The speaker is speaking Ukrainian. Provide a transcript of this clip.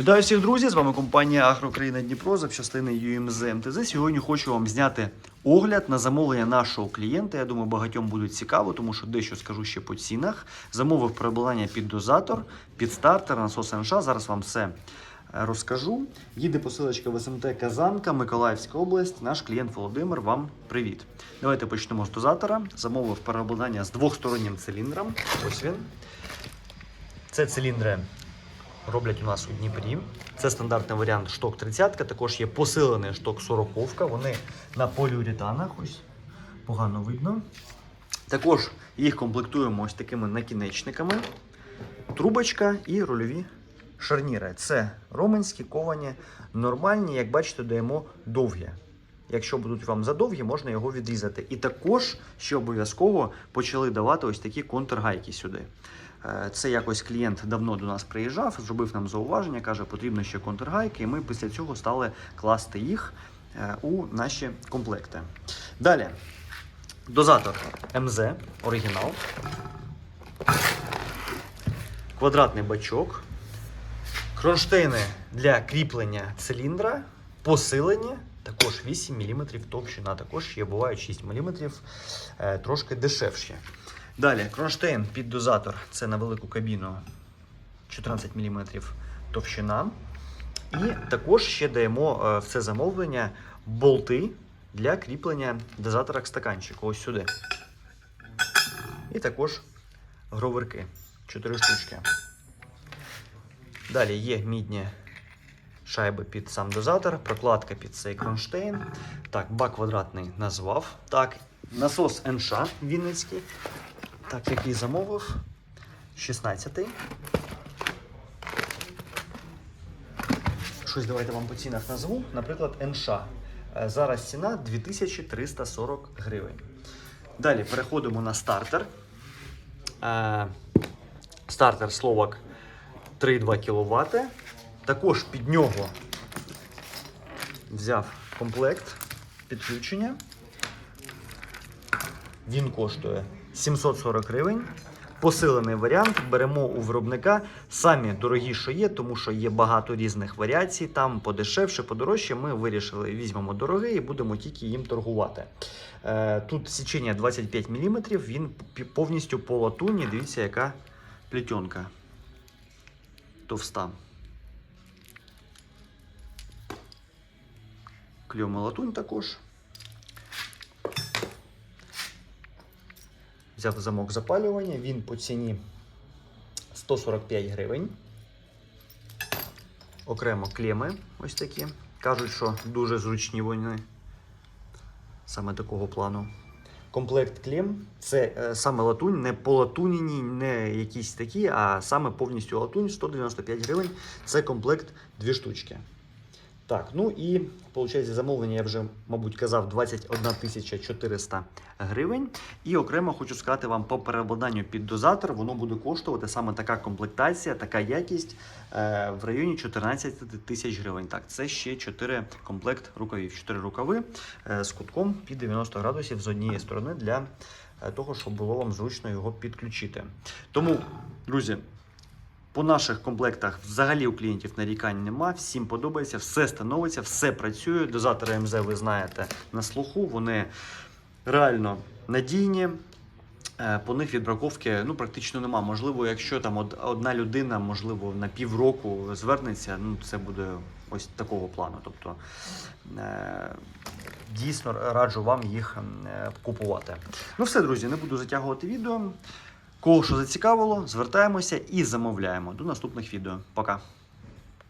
Вітаю всіх друзі! З вами компанія Агрокраїна Дніпро, запчастини UMZ МТЗ. Сьогодні хочу вам зняти огляд на замовлення нашого клієнта. Я думаю, багатьом буде цікаво, тому що дещо скажу ще по цінах. Замовив переобладнання під дозатор, під стартер, насос НШ. Зараз вам все е, розкажу. Їде посилочка в СМТ Казанка, Миколаївська область. Наш клієнт Володимир. Вам привіт. Давайте почнемо з дозатора. Замовив переобладнання з двохстороннім циліндром. Ось він. Це циліндри роблять у нас у Дніпрі. Це стандартний варіант шток 30 також є посилений шток 40 Вони на поліуретанах, ось погано видно. Також їх комплектуємо ось такими накінечниками, трубочка і рульові шарніри. Це роменські, ковані, нормальні, як бачите, даємо довгі. Якщо будуть вам задовгі, можна його відрізати. І також ще обов'язково почали давати ось такі контргайки сюди. Е, Це якось клієнт давно до нас приїжджав, зробив нам зауваження, каже, потрібно ще контргайки, і ми після цього стали класти їх е, у наші комплекти. Далі, дозатор МЗ, оригінал, квадратний бачок, кронштейни для кріплення циліндра, посилені. Також 8 мм товщина, також є бувають 6 мм, трошки дешевші. Далі, кронштейн під дозатор це на велику кабіну 14 мм товщина. І також ще даємо в це замовлення болти для кріплення дозатора к стаканчику. Ось сюди. І також гроверки 4 штучки. Далі є мідні шайби під сам дозатор, прокладка під цей кронштейн. Так, бак квадратний назвав. Так, насос НШ Вінницький. Так, який замовив. 16-й. Щось давайте вам по цінах назву. Наприклад, НШ. Е, Зараз ціна 2340 гривень. Далі переходимо на стартер. Е, Стартер Словак 3,2 кВт. Також під нього взяв комплект підключення. Він коштує 740 гривень. Посилений варіант беремо у виробника. Самі дорогі, що є, тому що є багато різних варіацій. Там подешевше, подорожче. Ми вирішили, візьмемо дорогий і будемо тільки їм торгувати. Е, Тут січення 25 мм, він повністю по латуні. Дивіться, яка плетенка товста. Кльома латунь також. Взяв замок запалювання, він по ціні 145 гривень. Окремо клеми ось такі. Кажуть, що дуже зручні вони саме такого плану. Комплект клем це е, саме латунь, не полатунені, не якісь такі, а саме повністю латунь 195 гривень. Це комплект дві штучки. Так, ну і виходить, замовлення я вже, мабуть, казав 21 тисяча 400 гривень. І окремо хочу сказати вам по переобладнанню під дозатор, воно буде коштувати саме така комплектація, така якість е, в районі 14 тисяч гривень. Так, це ще 4 комплект рукавів, 4 рукави е, з кутком під 90 градусів з однієї сторони для е, того, щоб було вам зручно його підключити. Тому, друзі. По наших комплектах взагалі у клієнтів нарікань нема. Всім подобається, все становиться, все працює. Дозатори МЗ, ви знаєте, на слуху. Вони реально надійні. Е, По них відбраковки ну, практично нема. Можливо, якщо там одна людина, можливо, на півроку звернеться, ну це буде ось такого плану. Тобто е, дійсно раджу вам їх е, купувати. Ну все, друзі, не буду затягувати відео. Кого що зацікавило, звертаємося і замовляємо. До наступних відео. Пока.